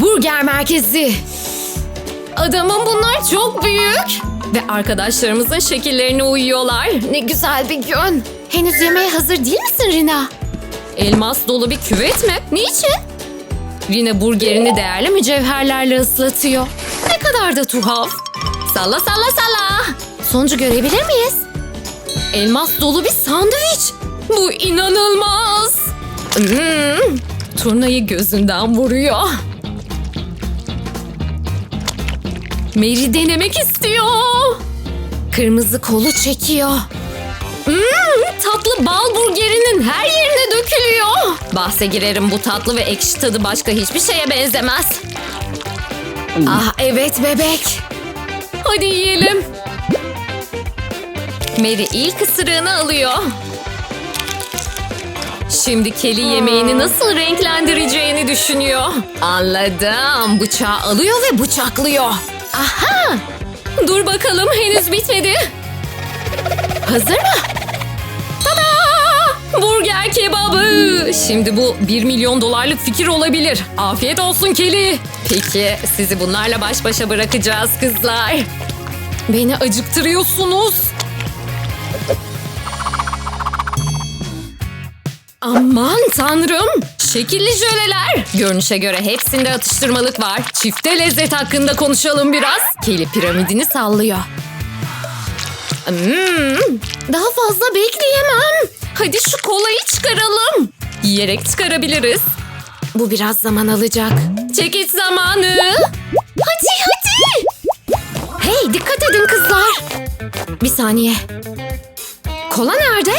Burger merkezi. Adamın bunlar çok büyük. Ve arkadaşlarımızın şekillerine uyuyorlar. Ne güzel bir gün. Henüz yemeğe hazır değil misin Rina? Elmas dolu bir küvet mi? Niçin? Rina burgerini değerli mücevherlerle ıslatıyor. Ne kadar da tuhaf. Salla salla salla. Sonucu görebilir miyiz? Elmas dolu bir sandviç. Bu inanılmaz. Hmm, turnayı gözünden vuruyor. Mary denemek istiyor. Kırmızı kolu çekiyor. Hmm, tatlı bal burgerinin her yerine dökülüyor. Bahse girerim bu tatlı ve ekşi tadı başka hiçbir şeye benzemez. Ah evet bebek. Hadi yiyelim. Mary ilk ısırığını alıyor. Şimdi Kelly yemeğini nasıl renklendireceğini düşünüyor. Anladım. Bıçağı alıyor ve bıçaklıyor. Aha! Dur bakalım henüz bitmedi. Hazır mı? Tada! Burger kebabı. Şimdi bu 1 milyon dolarlık fikir olabilir. Afiyet olsun Kelly. Peki sizi bunlarla baş başa bırakacağız kızlar. Beni acıktırıyorsunuz. Aman tanrım! Şekilli jöleler. Görünüşe göre hepsinde atıştırmalık var. Çifte lezzet hakkında konuşalım biraz. Kelly piramidini sallıyor. Hmm, daha fazla bekleyemem. Hadi şu kolayı çıkaralım. Yiyerek çıkarabiliriz. Bu biraz zaman alacak. Çekiç zamanı. Hadi hadi. Hey dikkat edin kızlar. Bir saniye. Kola nerede?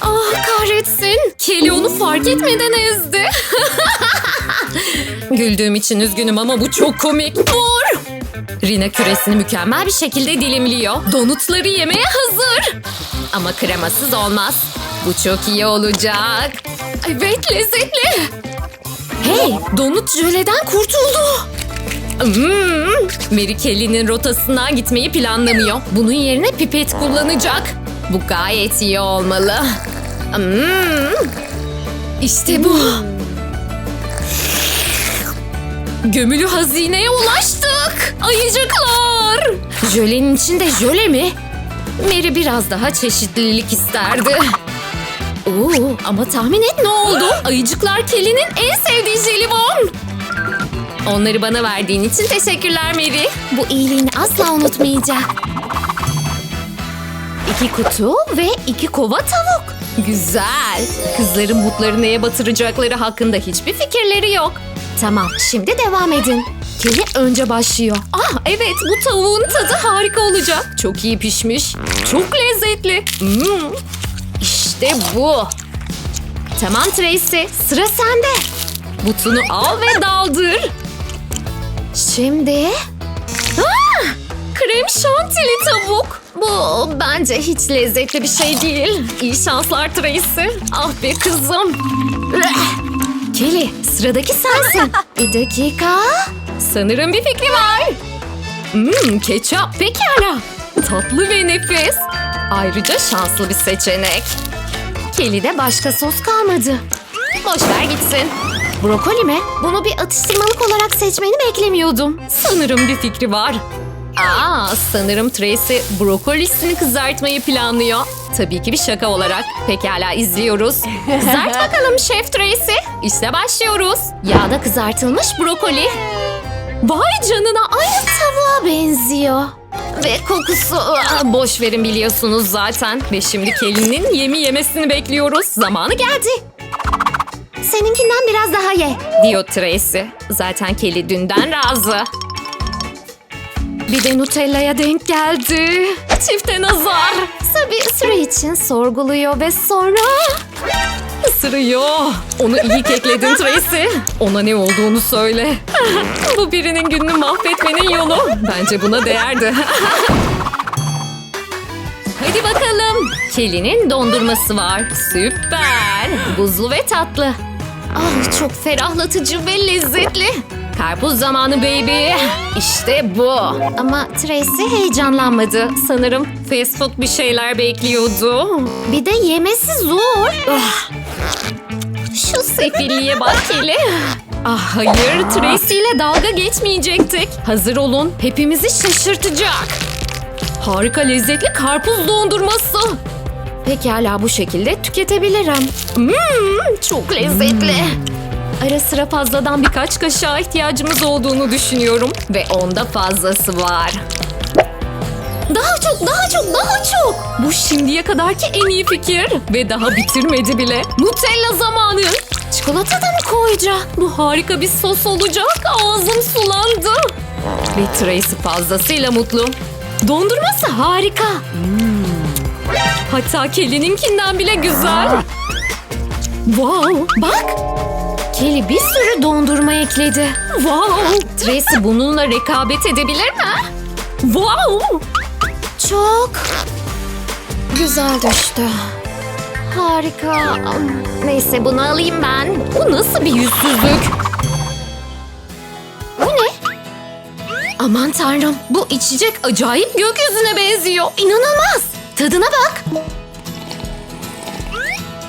Ah kahretsin. Kelly onu fark etmeden ezdi. Güldüğüm için üzgünüm ama bu çok komik. Vur! Rina küresini mükemmel bir şekilde dilimliyor. Donutları yemeye hazır. Ama kremasız olmaz. Bu çok iyi olacak. Evet lezzetli. Hey donut jöleden kurtuldu. Hmm, Mary Kelly'nin rotasından gitmeyi planlamıyor. Bunun yerine pipet kullanacak. Bu gayet iyi olmalı. Hmm, işte bu. Gömülü hazineye ulaştık. Ayıcıklar. Jölenin içinde jöle mi? Mary biraz daha çeşitlilik isterdi. Oo, ama tahmin et ne oldu? Ayıcıklar Kelly'nin en sevdiği jelibon. Onları bana verdiğin için teşekkürler Mary. Bu iyiliğini asla unutmayacak. İki kutu ve iki kova tavuk. Güzel. Kızların butları neye batıracakları hakkında hiçbir fikirleri yok. Tamam, şimdi devam edin. Kelly önce başlıyor. Ah evet, bu tavuğun tadı harika olacak. Çok iyi pişmiş. Çok lezzetli. Hmm. İşte bu. Tamam Tracy, sıra sende. Butunu al ve daldır. Şimdi... Krem şantili tavuk. Bu bence hiç lezzetli bir şey değil. İyi şanslar Tracy. Ah be kızım. Kelly sıradaki sensin. bir dakika. Sanırım bir fikri var. Hmm, ketçap pekala. Tatlı ve nefis. Ayrıca şanslı bir seçenek. Kelly'de başka sos kalmadı. Boş ver gitsin. Brokoli mi? Bunu bir atıştırmalık olarak seçmeni beklemiyordum. Sanırım bir fikri var. Aa, sanırım Tracy brokolisini kızartmayı planlıyor. Tabii ki bir şaka olarak. Pekala izliyoruz. Kızart bakalım Şef Tracy. İşte başlıyoruz. Yağda kızartılmış brokoli. Vay canına aynı tavuğa benziyor. Ve kokusu aa, boş verin biliyorsunuz zaten. Ve şimdi Kelly'nin yemi yemesini bekliyoruz. Zamanı geldi. Seninkinden biraz daha ye. Diyor Tracy. Zaten Kelly dünden razı. Bir de Nutella'ya denk geldi. Çifte nazar. Tabii süre için sorguluyor ve sonra... Isırıyor. Onu iyi kekledin Tracy. Ona ne olduğunu söyle. Bu birinin gününü mahvetmenin yolu. Bence buna değerdi. Hadi bakalım. Kelly'nin dondurması var. Süper. Buzlu ve tatlı. Ah çok ferahlatıcı ve lezzetli. Karpuz zamanı baby. İşte bu. Ama Tracy heyecanlanmadı. Sanırım fast food bir şeyler bekliyordu. Bir de yemesi zor. Ah. Şu sefilliğe bak Kelly. Ah hayır, Tracy ile dalga geçmeyecektik. Hazır olun, hepimizi şaşırtacak. Harika lezzetli karpuz dondurması. Pekala bu şekilde tüketebilirim. Mmm, çok lezzetli. Ara sıra fazladan birkaç kaşığa ihtiyacımız olduğunu düşünüyorum. Ve onda fazlası var. Daha çok, daha çok, daha çok. Bu şimdiye kadarki en iyi fikir. Ve daha bitirmedi bile. Nutella zamanı. Çikolata da mı koyacak? Bu harika bir sos olacak. Ağzım sulandı. Ve Tracy fazlasıyla mutlu. Dondurması harika. Hmm. Hatta Kelly'ninkinden bile güzel. Wow, bak. Kelly bir sürü dondurma ekledi. Wow, Tracy bununla rekabet edebilir mi? Wow, çok güzel düştü. Harika. Neyse bunu alayım ben. Bu nasıl bir yüzsüzlük? Bu ne? Aman tanrım bu içecek acayip gökyüzüne benziyor. İnanılmaz. Tadına bak.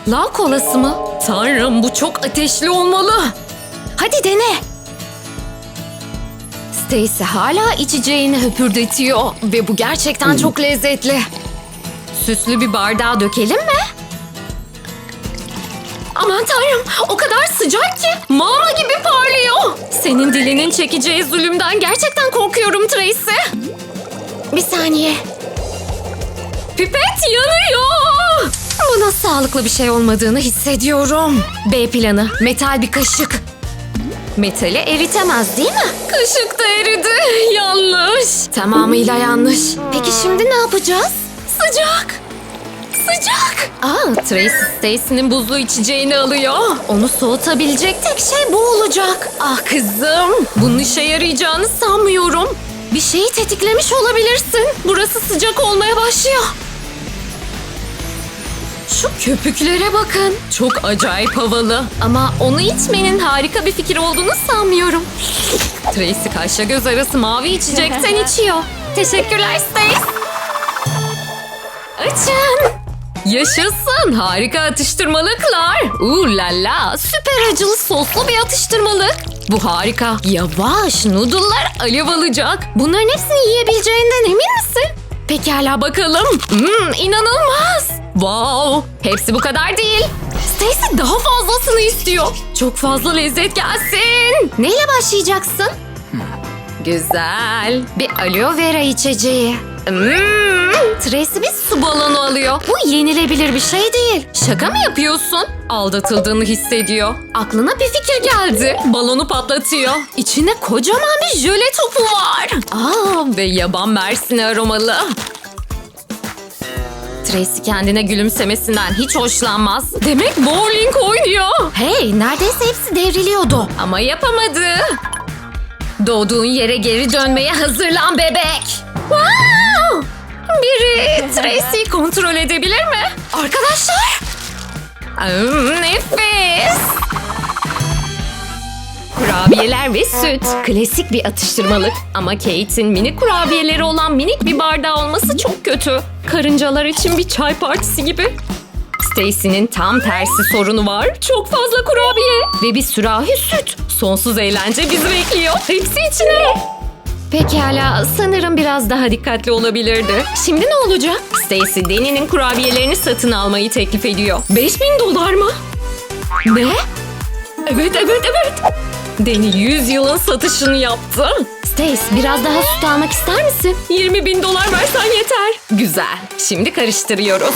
Lav kolası mı? Tanrım bu çok ateşli olmalı. Hadi dene. Stacy hala içeceğini höpürdetiyor ve bu gerçekten çok lezzetli. Süslü bir bardağa dökelim mi? Aman tanrım o kadar sıcak ki mama gibi parlıyor. Senin dilinin çekeceği zulümden gerçekten korkuyorum Tracy. Bir saniye. Pipet yanıyor. Buna sağlıklı bir şey olmadığını hissediyorum. B planı metal bir kaşık. Metali eritemez değil mi? Kaşık da eridi. Yanlış. Tamamıyla yanlış. Peki şimdi ne yapacağız? Sıcak. Sıcak. Aa, Tracy Stacy'nin buzlu içeceğini alıyor. Onu soğutabilecek tek şey bu olacak. Ah kızım. Bunun işe yarayacağını sanmıyorum. Bir şeyi tetiklemiş olabilirsin. Burası sıcak olmaya başlıyor. Şu köpüklere bakın. Çok acayip havalı. Ama onu içmenin harika bir fikir olduğunu sanmıyorum. Tracy kaşla göz arası mavi içecekten içiyor. Teşekkürler Stace. Açın. Yaşasın harika atıştırmalıklar. Uuu la la süper acılı soslu bir atıştırmalık. Bu harika. Yavaş noodle'lar alev alacak. Bunların hepsini yiyebileceğinden emin misin? Pekala bakalım. Hmm, inanılmaz. Wow, hepsi bu kadar değil. Stacy daha fazlasını istiyor. Çok fazla lezzet gelsin. Neyle başlayacaksın? Güzel. Bir aloe vera içeceği. Hmm, Tracy bir su balonu alıyor. Bu yenilebilir bir şey değil. Şaka mı yapıyorsun? Aldatıldığını hissediyor. Aklına bir fikir geldi. Balonu patlatıyor. İçinde kocaman bir jöle topu var. Aa, ve yaban mersini aromalı. Tracy kendine gülümsemesinden hiç hoşlanmaz. Demek bowling oynuyor. Hey, neredeyse hepsi devriliyordu. Ama yapamadı. Doğduğun yere geri dönmeye hazırlan bebek. Wow! Biri Tracy'yi kontrol edebilir mi? Arkadaşlar! Nefis! Kurabiyeler ve süt. Klasik bir atıştırmalık. Ama Kate'in mini kurabiyeleri olan minik bir bardağı olması çok kötü. Karıncalar için bir çay partisi gibi. Stacy'nin tam tersi sorunu var. Çok fazla kurabiye ve bir sürahi süt. Sonsuz eğlence bizi bekliyor. Hepsi içine. Pekala, sanırım biraz daha dikkatli olabilirdi. Şimdi ne olacak? Stacy, Deni'nin kurabiyelerini satın almayı teklif ediyor. 5000 dolar mı? Ne? Evet, evet, evet. Deni 100 yılın satışını yaptı. Stace biraz daha süt almak ister misin? 20 bin dolar versen yeter. Güzel. Şimdi karıştırıyoruz.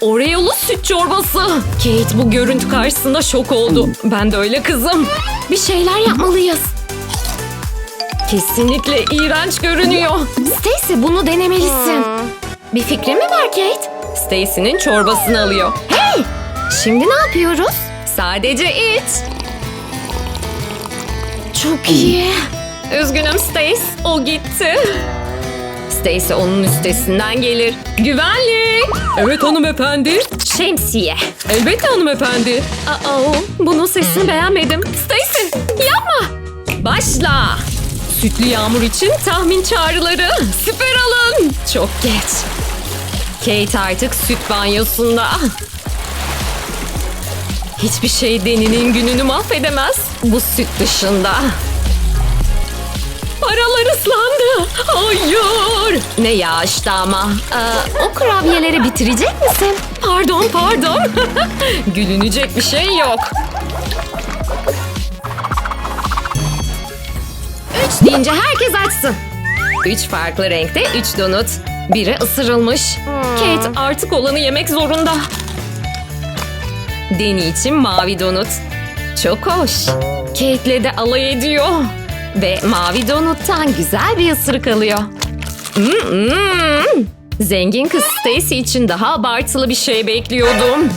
Oreo'lu süt çorbası. Kate bu görüntü karşısında şok oldu. Ben de öyle kızım. Bir şeyler yapmalıyız. Kesinlikle iğrenç görünüyor. Stacy bunu denemelisin. Bir fikrin mi var Kate? Stacy'nin çorbasını alıyor. Hey! Şimdi ne yapıyoruz? Sadece iç. Çok iyi. Üzgünüm Stace. O gitti. Stacy onun üstesinden gelir. Güvenlik. Evet hanımefendi. Şemsiye. Elbette hanımefendi. Aa, bunun sesini beğenmedim. Stacy yapma. Başla. Sütlü yağmur için tahmin çağrıları. Süper alın. Çok geç. Kate artık süt banyosunda. Hiçbir şey Deni'nin gününü mahvedemez. Bu süt dışında. Paralar ıslandı. Hayır. Ne yağıştı ama. Ee, o kurabiyeleri bitirecek misin? Pardon pardon. Gülünecek bir şey yok. Üç deyince herkes açsın. Üç farklı renkte üç donut. Biri ısırılmış. Kate artık olanı yemek zorunda. Deni için mavi donut. Çok hoş. Kate'le de alay ediyor. Ve mavi donuttan güzel bir ısırık alıyor. Mm, mm. Zengin kız Stacy için daha abartılı bir şey bekliyordum.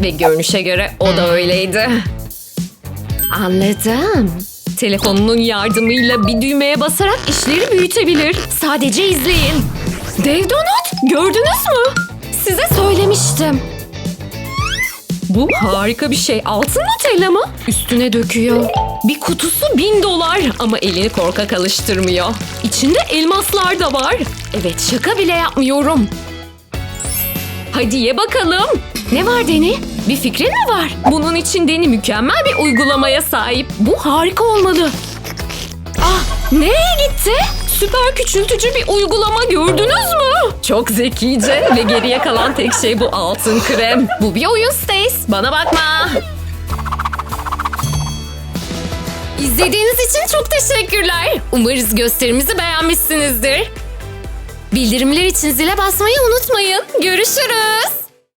Ve görünüşe göre o da öyleydi. Anladım. Telefonunun yardımıyla bir düğmeye basarak işleri büyütebilir. Sadece izleyin. Dev donut gördünüz mü? Size söylemiştim. Bu harika bir şey. Altın Nutella mı? Üstüne döküyor. Bir kutusu bin dolar ama elini korkak alıştırmıyor. İçinde elmaslar da var. Evet şaka bile yapmıyorum. Hadi ye bakalım. Ne var Deni? Bir fikrin mi var? Bunun için Deni mükemmel bir uygulamaya sahip. Bu harika olmalı. Ah nereye gitti? Süper küçültücü bir uygulama gördünüz mü? Çok zekice ve geriye kalan tek şey bu altın krem. Bu bir oyun Stace. Bana bakma. İzlediğiniz için çok teşekkürler. Umarız gösterimizi beğenmişsinizdir. Bildirimler için zile basmayı unutmayın. Görüşürüz.